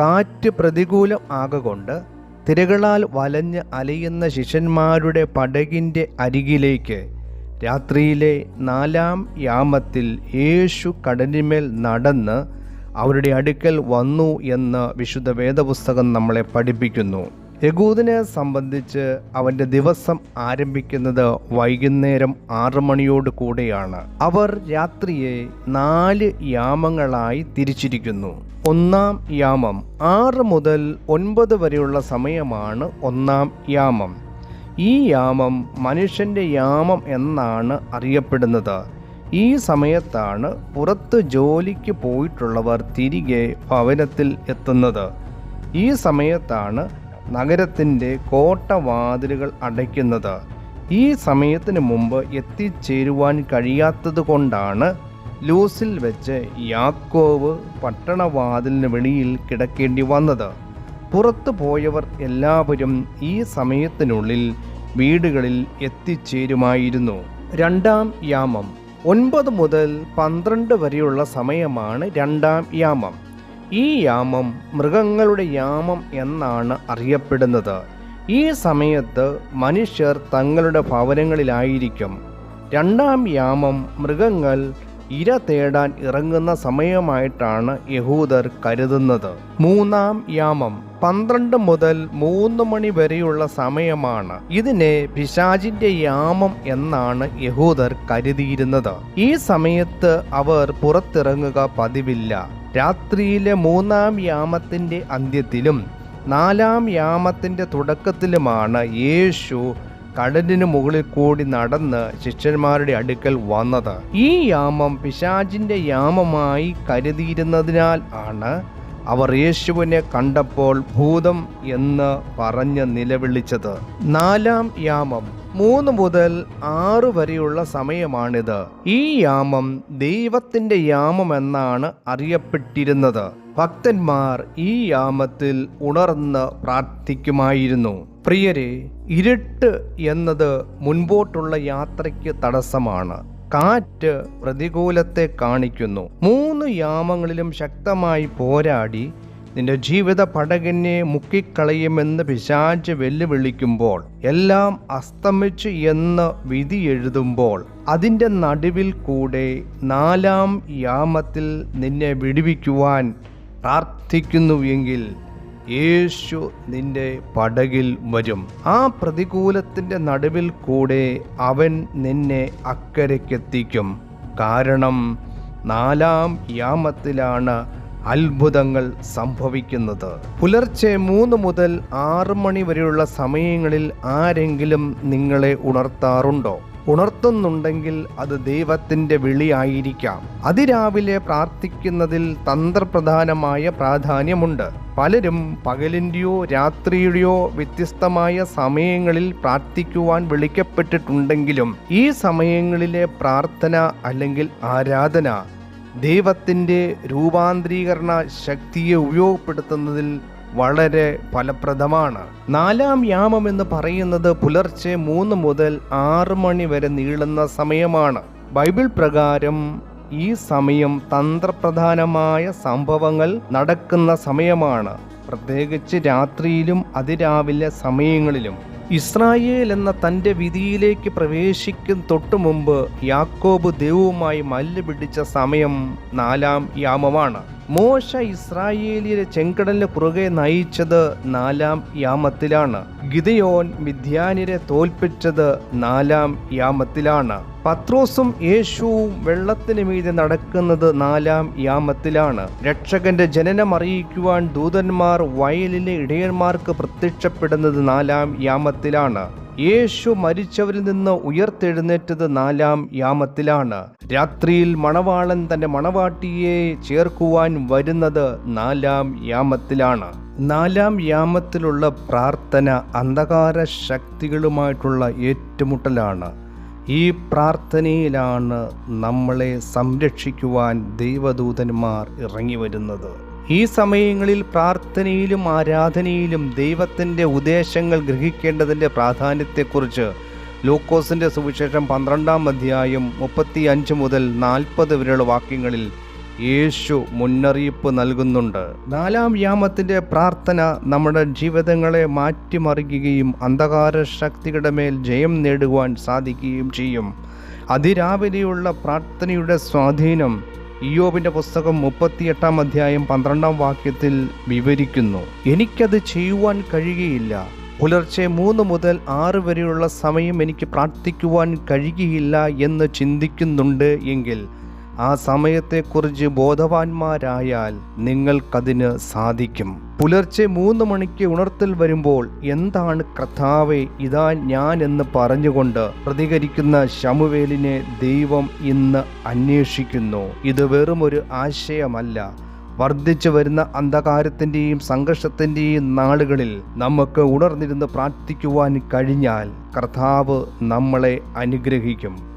കാറ്റ് പ്രതികൂലം ആകൊണ്ട് തിരകളാൽ വലഞ്ഞ് അലയുന്ന ശിഷ്യന്മാരുടെ പടകിന്റെ അരികിലേക്ക് രാത്രിയിലെ നാലാം യാമത്തിൽ യേശു കടലിമേൽ നടന്ന് അവരുടെ അടുക്കൽ വന്നു എന്ന് വിശുദ്ധ വേദപുസ്തകം നമ്മളെ പഠിപ്പിക്കുന്നു. യകൂദിനെ സംബന്ധിച്ച് അവന്റെ ദിവസം ആരംഭിക്കുന്നത് വൈകുന്നേരം ആറ് മണിയോട് കൂടെയാണ്. അവർ രാത്രിയെ നാല് യാമങ്ങളായി തിരിച്ചിരിക്കുന്നു. ഒന്നാം യാമം ആറ് മുതൽ ഒൻപത് വരെയുള്ള സമയമാണ് ഒന്നാം യാമം. ഈ യാമം മനുഷ്യന്റെ യാമം എന്നാണ് അറിയപ്പെടുന്നത്. ഈ സമയത്താണ് പുറത്ത് ജോലിക്ക് പോയിട്ടുള്ളവർ തിരികെ ഭവനത്തിൽ എത്തുന്നത്. ഈ സമയത്താണ് നഗരത്തിന്റെ കോട്ടവാതിലുകൾ അടയ്ക്കുന്നത് ഈ സമയത്തിന് മുമ്പ് എത്തിച്ചേരുവാൻ കഴിയാത്തത് കൊണ്ടാണ് ലൂസിൽ വെച്ച് യാക്കോവ് പട്ടണവാതിലിന് വെളിയിൽ കിടക്കേണ്ടി വന്നത്. പുറത്തു പോയവർ എല്ലാവരും ഈ സമയത്തിനുള്ളിൽ വീടുകളിൽ എത്തിച്ചേരുമായിരുന്നു. രണ്ടാം യാമം. ഒൻപത് മുതൽ പന്ത്രണ്ട് വരെയുള്ള സമയമാണ് രണ്ടാം യാമം. ഈ യാമം മൃഗങ്ങളുടെ യാമം എന്നാണ് അറിയപ്പെടുന്നത്. ഈ സമയത്ത് മനുഷ്യർ തങ്ങളുടെ ഭവനങ്ങളിലായിരിക്കും. രണ്ടാം യാമം മൃഗങ്ങൾ ഇര തേടാൻ ഇറങ്ങുന്ന സമയമായിട്ടാണ് യഹൂദർ കരുതുന്നത്. മൂന്നാം യാമം പന്ത്രണ്ട് മുതൽ മൂന്ന് മണി വരെയുള്ള സമയമാണ്. ഇതിനെ പിശാചിന്റെ യാമം എന്നാണ് യഹൂദർ കരുതിയിരുന്നത്. ഈ സമയത്ത് അവർ പുറത്തിറങ്ങുക പതിവില്ല. രാത്രിയിലെ മൂന്നാം യാമത്തിന്റെ അന്ത്യത്തിലും നാലാം യാമത്തിന്റെ തുടക്കത്തിലുമാണ് യേശു കടലിന് മുകളിൽ കൂടി നടന്ന് ശിഷ്യന്മാരുടെ അടുക്കൽ വന്നത്. ഈ യാമം പിശാചിന്റെ യാമമായി കരുതിയിരുന്നതിനാൽ ആണ് അവർ യേശുവിനെ കണ്ടപ്പോൾ ഭൂതം എന്ന് പറഞ്ഞ് നിലവിളിച്ചത്. നാലാം യാമം മൂന്ന് മുതൽ ആറ് വരെയുള്ള സമയമാണിത്. ഈ യാമം ദൈവത്തിന്റെ യാമം എന്നാണ് അറിയപ്പെട്ടിരുന്നത്. ഭക്തന്മാർ ഈ യാമത്തിൽ ഉണർന്ന് പ്രാർത്ഥിക്കുമായിരുന്നു. പ്രിയരെ ഇരുട്ട് എന്നത് മുൻപോട്ടുള്ള യാത്രയ്ക്ക് തടസ്സമാണ്. കാറ്റ് പ്രതികൂലത്തെ കാണിക്കുന്നു. മൂന്ന് യാമങ്ങളിലും ശക്തമായി പോരാടി നിന്റെ ജീവിത പടകിനെ മുക്കിക്കളയുമെന്ന് പിശാച്ച് വെല്ലുവിളിക്കുമ്പോൾ എല്ലാം അസ്തമിച്ചു എന്ന് വിധി എഴുതുമ്പോൾ അതിന്റെ നടുവിൽ കൂടെ നാലാം യാമത്തിൽ നിന്നെ വിടുവിക്കുവാൻ പ്രാർത്ഥിക്കുന്നുവെങ്കിൽ യേശു നിന്റെ പടകിൽ വരും. ആ പ്രതികൂലത്തിന്റെ നടുവിൽ കൂടെ അവൻ നിന്നെ അക്കരയ്ക്കെത്തിക്കും. കാരണം നാലാം യാമത്തിലാണ് അത്ഭുതങ്ങൾ സംഭവിക്കുന്നത്. പുലർച്ചെ മൂന്ന് മുതൽ ആറ് മണി വരെയുള്ള സമയങ്ങളിൽ ആരെങ്കിലും നിങ്ങളെ ഉണർത്താറുണ്ടോ? ഉണർത്തുന്നുണ്ടെങ്കിൽ അത് ദൈവത്തിന്റെ വിളിയായിരിക്കാം. അതിരാവിലെ പ്രാർത്ഥിക്കുന്നതിൽ തന്ത്രപ്രധാനമായ പ്രാധാന്യമുണ്ട്. പലരും പകലിന്റെയോ രാത്രിയുടെയോ വ്യത്യസ്തമായ സമയങ്ങളിൽ പ്രാർത്ഥിക്കുവാൻ വിളിക്കപ്പെട്ടിട്ടുണ്ടെങ്കിലും ഈ സമയങ്ങളിലെ പ്രാർത്ഥന അല്ലെങ്കിൽ ആരാധന ദൈവത്തിന്റെ രൂപാന്തരീകരണ ശക്തിയെ ഉപയോഗപ്പെടുത്തുന്നതിൽ വളരെ ഫലപ്രദമാണ്. നാലാം യാമം എന്ന് പറയുന്നത് പുലർച്ചെ മൂന്ന് മുതൽ ആറ് മണി വരെ നീളുന്ന സമയമാണ്. ബൈബിൾ പ്രകാരം ഈ സമയം തന്ത്രപ്രധാനമായ സംഭവങ്ങൾ നടക്കുന്ന സമയമാണ്. പ്രത്യേകിച്ച് രാത്രിയിലും അതിരാവിലെ സമയങ്ങളിലും. ഇസ്രായേൽ എന്ന തന്റെ വിധിയിലേക്ക് പ്രവേശിക്കും തൊട്ടു മുമ്പ് യാക്കോബ് ദൈവവുമായി മല്ല് പിടിച്ച സമയം നാലാം യാമമാണ്. മോശ ഇസ്രായേലിയുടെ ചെങ്കടലിന് പുറകെ നയിച്ചത് നാലാം യാമത്തിലാണ്. ഗിതയോൻ മിഥ്യാനിരെ തോൽപ്പിച്ചത് നാലാം യാമത്തിലാണ്. പത്രോസും യേശുവും വെള്ളത്തിന് മീതെ നടക്കുന്നത് നാലാം യാമത്തിലാണ്. രക്ഷകന്റെ ജനനം അറിയിക്കുവാൻ ദൂതന്മാർ വയലിലെ ഇടയന്മാർക്ക് പ്രത്യക്ഷപ്പെടുന്നത് നാലാം യാമത്തിലാണ്. യേശു മരിച്ചവരിൽ നിന്ന് ഉയർത്തെഴുന്നേറ്റത് നാലാം യാമത്തിലാണ്. രാത്രിയിൽ മണവാളൻ തന്റെ മണവാട്ടിയെ ചേർക്കുവാൻ വരുന്നത് നാലാം യാമത്തിലാണ്. നാലാം യാമത്തിലുള്ള പ്രാർത്ഥന അന്ധകാര ശക്തികളുമായിട്ടുള്ള ഏറ്റുമുട്ടലാണ്. ഈ പ്രാർത്ഥനയിലാണ് നമ്മളെ സംരക്ഷിക്കുവാൻ ദൈവദൂതന്മാർ ഇറങ്ങി വരുന്നത്. ഈ സമയങ്ങളിൽ പ്രാർത്ഥനയിലും ആരാധനയിലും ദൈവത്തിന്റെ ഉദ്ദേശങ്ങൾ ഗ്രഹിക്കേണ്ടതിന്റെ പ്രാധാന്യത്തെക്കുറിച്ച് ലൂക്കോസിന്റെ സുവിശേഷം പന്ത്രണ്ടാം അധ്യായം മുപ്പത്തി അഞ്ച് മുതൽ നാൽപ്പത് വരെയുള്ള വാക്യങ്ങളിൽ യേശു മുന്നറിയിപ്പ് നൽകുന്നുണ്ട്. നാലാം യാമത്തിന്റെ പ്രാർത്ഥന നമ്മുടെ ജീവിതങ്ങളെ മാറ്റിമറിക്കുകയും അന്ധകാര ശക്തികളുടെ മേൽ ജയം നേടുവാൻ സാധിക്കുകയും ചെയ്യും. അതിരാവിലെയുള്ള പ്രാർത്ഥനയുടെ സ്വാധീനം ഇയോബിന്റെ പുസ്തകം മുപ്പത്തിയെട്ടാം അധ്യായം പന്ത്രണ്ടാം വാക്യത്തിൽ വിവരിക്കുന്നു. എനിക്കത് ചെയ്യുവാൻ കഴിയുകയില്ല. പുലർച്ചെ മൂന്ന് മുതൽ ആറ് വരെയുള്ള സമയം എനിക്ക് പ്രാർത്ഥിക്കുവാൻ കഴിയുകയില്ല എന്ന് ചിന്തിക്കുന്നുണ്ട് എങ്കിൽ ആ സമയത്തെക്കുറിച്ച് ബോധവാന്മാരായാൽ നിങ്ങൾക്കതിന് സാധിക്കും. പുലർച്ചെ മൂന്ന് മണിക്ക് ഉണർത്തൽ വരുമ്പോൾ എന്താണ് കർത്താവെ ഇതാ ഞാൻ എന്ന് പറഞ്ഞുകൊണ്ട് പ്രതികരിക്കുന്ന ശമുവേലിനെ ദൈവം ഇന്ന് അന്വേഷിക്കുന്നു. ഇത് വെറും ഒരു ആശയമല്ല. വർദ്ധിച്ചു വരുന്ന അന്ധകാരത്തിന്റെയും സംഘർഷത്തിന്റെയും നാളുകളിൽ നമുക്ക് ഉണർന്നിരുന്ന് പ്രാർത്ഥിക്കുവാൻ കഴിഞ്ഞാൽ കർത്താവ് നമ്മളെ അനുഗ്രഹിക്കും.